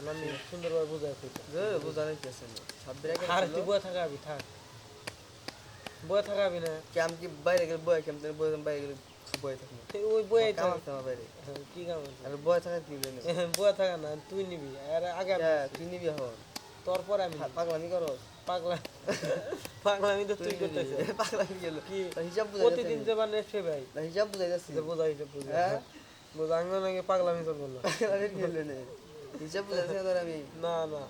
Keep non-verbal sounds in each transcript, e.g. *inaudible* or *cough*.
আর আমি সুন্দরভাবে বুঝাই কইতাম যে বুঝানো কি আছে সব ব্রেক আর তুই বয়ে থাকাবি থাক। বয়ে থাকাবি না। ক্যাম কি বাইরে গেলে বয় ক্যাম থেকে বয় বাইরে গেলে বয় থাকি? তুই ওই বয়ে কাম আছে আমার বাইরে। কি কাম আছে? আর বয় থাকা কি বলে বয়ে থাকা না তুই নিবি। আর আগে হ্যাঁ তুই নিবি হন তোর পরে আমি নিবি। পাগলামি করো। পাগলা পাগলামি তো তুই করতেছিস। *laughs* পাগলামি গেল কি? হিসাব বুঝাই প্রতিদিন যে মানে সে ভাই। হিসাব বুঝাই যাচ্ছি যে বোঝা হিসেব হ্যাঁ? বোঝা আমি নাকি পাগলামি করব না। নেই হিসাব না তোর আমি না না।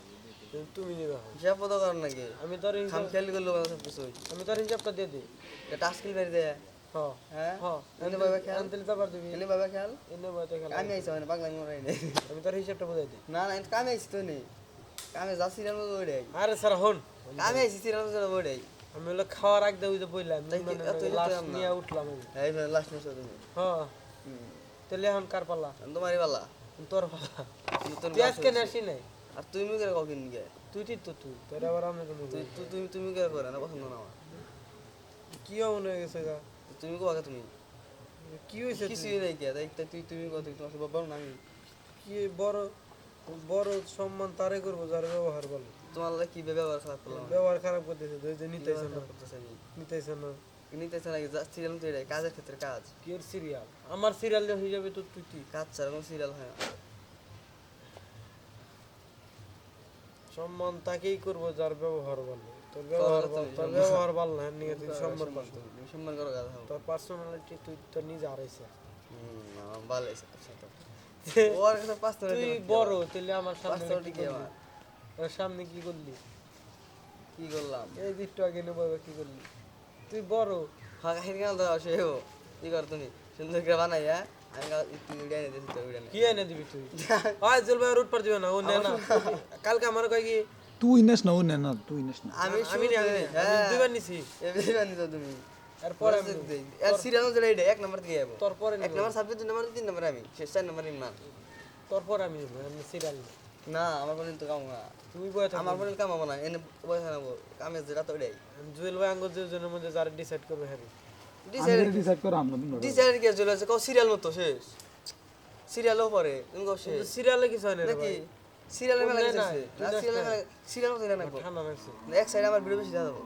তুমি নিবে হয়। হিসাব পদ করার নাকি? আমি তোর খাম হিসাব খেয়ালি করল সব কিছু আমি তোর হিসাবটা দিয়ে দিই। দেয় হ্যাঁ? হ এনে বাবা খেয়াল? আনতেলে তো এনে বাবা খেয়াল? এনে বইতে খেলা আমি মানে আমি তোর হিসাবটা বুঝাই দিই। না না কামে আইসি তো নেই কামে যা সিরিয়াল মতো ওইটাই। আরে স্যার হন। কামে আইসি সিরিয়াল ওইটাই। আমি হলো খাওয়ার আগ দিয়ে ওই যে বললাম তাই কি- এত লাস্ট নিয়ে উঠলাম আমি। লাস্ট হ্যাঁ। তাহলে এখন কার পাল্লা তোমারই বালা তোর তোর তুই আজকে হইছে। নাই? আর তুমি করে কখন গে তুই ঠিক তো তুই। তোর আবার আমি কোনো তুই তুই- তুমি তুমি করে করে না পছন্দ না আমার। কি হয়ে গেছে গা? তুমি কোয়াকে তুমি। কি হয়েছে কিছুই নেই কে তাই তাই তুই তুমি কথা তোমার বলব না আমি কি বড় বড় সম্মান তারে করব যার ব্যবহার ভালো তোমার কি ব্যবহার খারাপ করলাম? ব্যবহার খারাপ করতেছে নিতেছে না। খারাপ করতেছি নিতেছে না। নাকি? সিরিয়াল এটাই কাজের ক্ষেত্রে কাজ। কি সিরিয়াল আমার সিরিয়াল হিসাবে তো তুই কি? কাজ ছাড়া কোনো সিরিয়াল হয় না। সম্মান তাকেই করব যার ব্যবহার ভালো। তোর ব্যবহার ভালো তোর ব্যবহার ভালো না নিয়ে তুই সম্মান। তুমি সম্মান করো কাজ তোর পার্সোনালিটি তুই তোর নিজে হারাইছে হুম ভালো আছে ওর কাছে পাঁচ তুই বড় তাহলে আমার সামনে কি আমার। সামনে কি করলি? কি করলাম? এই যে একটু আগে নেব কি করলি? তুই বড়। ফাঁকা হির গেল দাও সে হো কি কর তুমি? সুন্দর করে বানাই হ্যাঁ? আমি একটু উড়ে এনে তো উড়ে কি এনে দিবি তুই? *laughs* আয় জল ভাই রুট পার দিবে না ও নে না। কালকে আমার কয় কি? তুই নেস না ও নে না তুই নেস না। আমি আমি নি আমি দুইবার নিছি। তুমি। এরপরে আমি আর সিরিয়াল যেটা এটা এক নাম্বার থেকে যাব। তোর পরে এক নাম্বার সাবজেক্ট দুই নাম্বার তিন নাম্বার আমি। শেষ চার নাম্বার ইমান। তোর পরে আমি আমি সিরিয়াল না আমার বলেন তো কাম না। তুমি বয়ে থাক। আমার বলেন কামাবো না এনে বয়স আনাবো কামে যেটা তো ওটাই জুয়েল ভাই আঙ্গুর জনের মধ্যে যারা ডিসাইড করবে হ্যাঁ। ডিসাইড ডিসাইড করে আমরা ডিসাইড কে চলে আছে কও সিরিয়াল মতো শেষ। সিরিয়ালও পরে। তুমি কও শেষ। সিরিয়ালে কিছু হয় না নাকি? সিরিয়ালে সিরিয়ালের মেলা গেছে সিরিয়ালের মেলা সিরিয়াল মতো না এক সাইড আমার ভিডিও বেশি দেখাবো